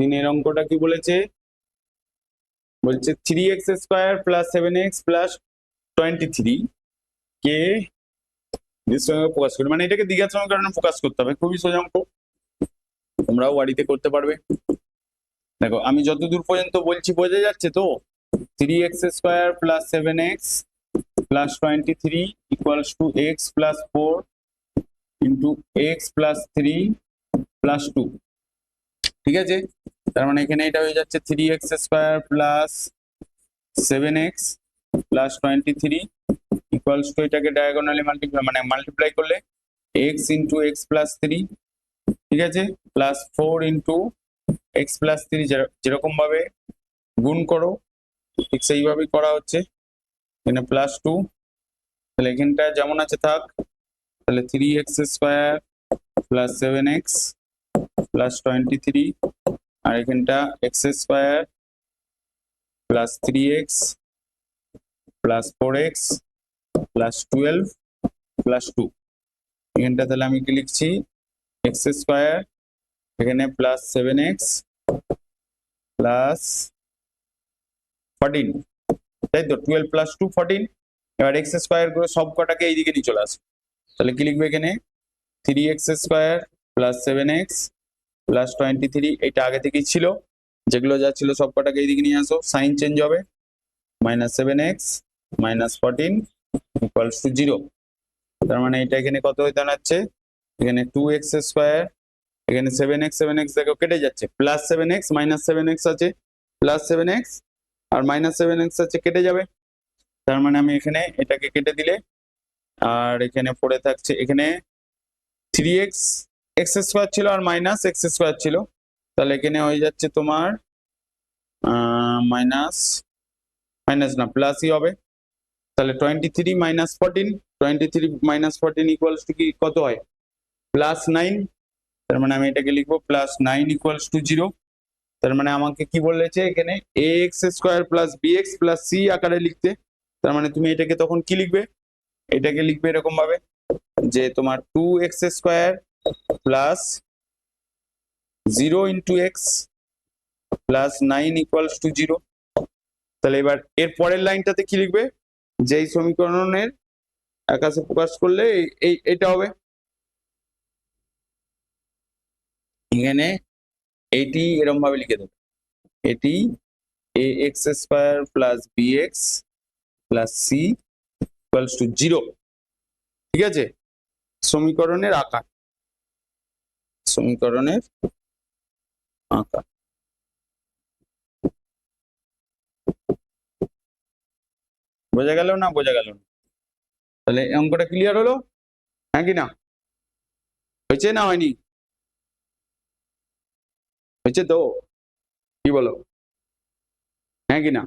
তিনের অঙ্কটা কি বলেছে? বলছে three X square plus seven X plus twenty three কে প্রকাশ করবে মানে এটাকে দ্বিঘাত সমীকরণে প্রকাশ করতে হবে। খুবই সোজা অঙ্ক। তোমরাও বাড়িতে করতে পারবে। দেখো, আমি যতদূর পর্যন্ত বলছি বোঝা যাচ্ছে তো? Three X square plus seven X plus twenty three equals to X plus four into X plus three plus two ঠিক আছে? তার মানে এখানে এটা হয়ে যাচ্ছে three X square plus seven X plus twenty three equals to এটাকে diagonally multiply মানে মাল্টিপ্লাই করলে X into X plus three ঠিক আছে? Plus four into X plus three যেরকম ভাবে গুণ করো, ঠিক সেইভাবেই করা হচ্ছে। এখানে প্লাস টু তাহলে এখানটা যেমন আছে থাক, তাহলে three X square plus seven X plus twenty three আর এখানটা X square plus three X plus four X plus twelve plus two এখানটা তাহলে আমি কি লিখছি? এক্স স্কোয়ার এখানে plus seven X plus fourteen তাই তো? টুয়েলভ প্লাস টু ফোরটিন এবার এক্স স্কোয়ার করে সব কটাকে এইদিকে নিয়ে চলে আসে তাহলে কি লিখবে এখানে? Three X square plus seven X plus twenty three এইটা আগে থেকেই ছিল। যেগুলো যা ছিল সব কটাকে এইদিকে নিয়ে আসো। সাইন চেঞ্জ হবে। Minus seven X minus fourteen equals to zero তার মানে এটা এখানে কত হয়ে দাঁড়াচ্ছে? এখানে টু এক্স স্কোয়ার এখানে সেভেন এক্স সেভেন এক্স দেখো কেটে যাচ্ছে। Plus seven X minus seven X আছে। প্লাস সেভেন এক্স আর মাইনাস সেভেন এক্স আছে, কেটে যাবে। তার মানে আমি এখানে এটাকে কেটে দিলে, আর এখানে পড়ে থাকছে। এখানে থ্রি এক্স এক্স স্কোয়ার ছিল আর মাইনাস এক্স স্কোয়ার ছিল। তাহলে এখানে হয়ে যাচ্ছে তোমার মাইনাস মাইনাস না, প্লাসই হবে। তাহলে twenty three minus fourteen twenty three minus fourteen equals to কি, কত হয়? প্লাস নাইন তার মানে আমি এটাকে লিখব plus nine equals to zero তার মানে আমাকে কি বলেছে এখানে? A X square plus B X plus C আকারে লিখতে। তার মানে তুমি এটাকে তখন কি লিখবে? এটাকে লিখবে এরকম ভাবে যে তোমার two X square plus zero into X plus nine equals to zero তাহলে এবার এর পরের লাইনটাতে কি লিখবে? যে এই সমীকরণের আকাশে প্রকাশ করলে এই- এটা হবে। এখানে এইটি এরকম ভাবে লিখে দেবে। এটি A X square plus B X plus C equals to zero ঠিক আছে? সমীকরণের আকার। সমীকরণের আঁকা। বোঝা গেল না বোঝা গেল না? তাহলে অঙ্কটা ক্লিয়ার হলো? হ্যাঁ কি না? হয়েছে না হয়নি? হয়েছে তো? কি বলো? হ্যাঁ কি না?